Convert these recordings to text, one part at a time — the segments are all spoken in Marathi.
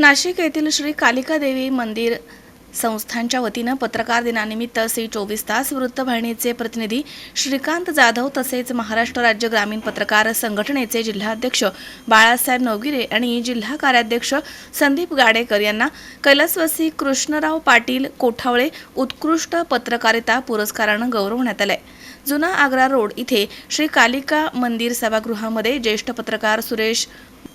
नाशिक येथील श्री कालिका देवी मंदिर संस्थांच्या वतीनं पत्रकार दिनानिमित्त सी चोवीस तास वृत्तवाहिनीचे प्रतिनिधी श्रीकांत जाधव तसेच महाराष्ट्र राज्य ग्रामीण पत्रकार संघटनेचे जिल्हाध्यक्ष बाळासाहेब नवगिरे आणि जिल्हा कार्याध्यक्ष संदीप गाडेकर यांना कैलासवासी कृष्णराव पाटील कोठावळे उत्कृष्ट पत्रकारिता पुरस्कारानं गौरवण्यात आलंय. जुना आग्रा रोड इथे श्री कालिका मंदिर सभागृहामध्ये ज्येष्ठ पत्रकार सुरेश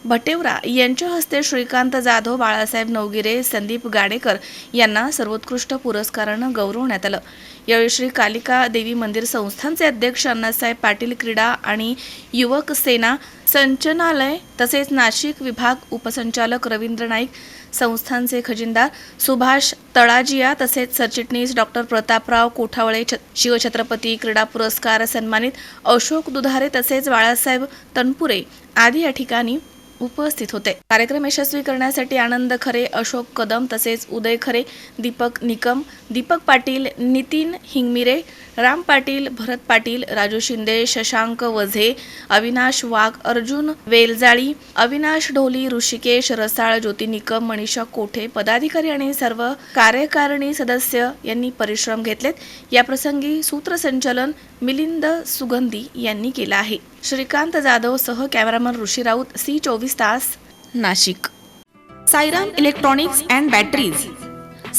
भटेवरा यांच्या हस्ते श्रीकांत जाधव बाळासाहेब नवगिरे संदीप गाडेकर यांना सर्वोत्कृष्ट पुरस्कारानं गौरवण्यात आलं. यावेळी श्री कालिका देवी मंदिर संस्थांचे अध्यक्ष अण्णासाहेब पाटील क्रीडा आणि युवक सेना संचनालय तसेच नाशिक विभाग उपसंचालक रवींद्र नाईक संस्थांचे खजिनदार सुभाष तळाजिया तसेच सरचिटणीस डॉक्टर प्रतापराव कोठावळे छ- शिवछत्रपती क्रीडा पुरस्कार सन्मानित अशोक दुधारे तसेच बाळासाहेब तनपुरे आदी या ठिकाणी उपस्थित होते. कार्यक्रम यशस्वी करण्यासाठी आनंद खरे अशोक कदम तसेच उदय खरे दीपक निकम दीपक पाटील नितीन हिंगमिरे राम पाटील भरत पाटील राजू शिंदे शशांक वझे अविनाश वाघ अर्जुन वेलजाळी अविनाश ढोली ऋषिकेश रसाळ ज्योती निकम मनीषा कोठे पदाधिकारी आणि सर्व कार्यकारिणी सदस्य यांनी परिश्रम घेतलेत. याप्रसंगी सूत्रसंचालन मिलिंद सुगंधी यांनी केलं आहे. श्रीकांत जाधव सह कॅमेरामन ऋषी राऊत सी चोवीस तास Nashik. Sairam electronics and batteries.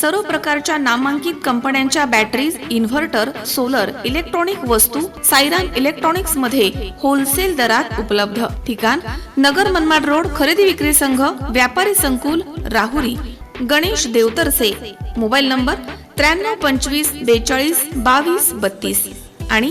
सर्व प्रकारच्या नामांकित कंपन्यांच्या बॅटरीज इन्व्हर्टर सोलर इलेक्ट्रॉनिक वस्तू साईराम इलेक्ट्रॉनिक्समध्ये होलसेल दरात उपलब्ध. ठिकाण नगर मनमाड रोड खरेदी विक्री संघ व्यापारी संकुल राहुरी. गणेश देवतरसे. मोबाईल नंबर त्र्याण्णव पंचवीस बेचाळीस बावीस बत्तीस. आणि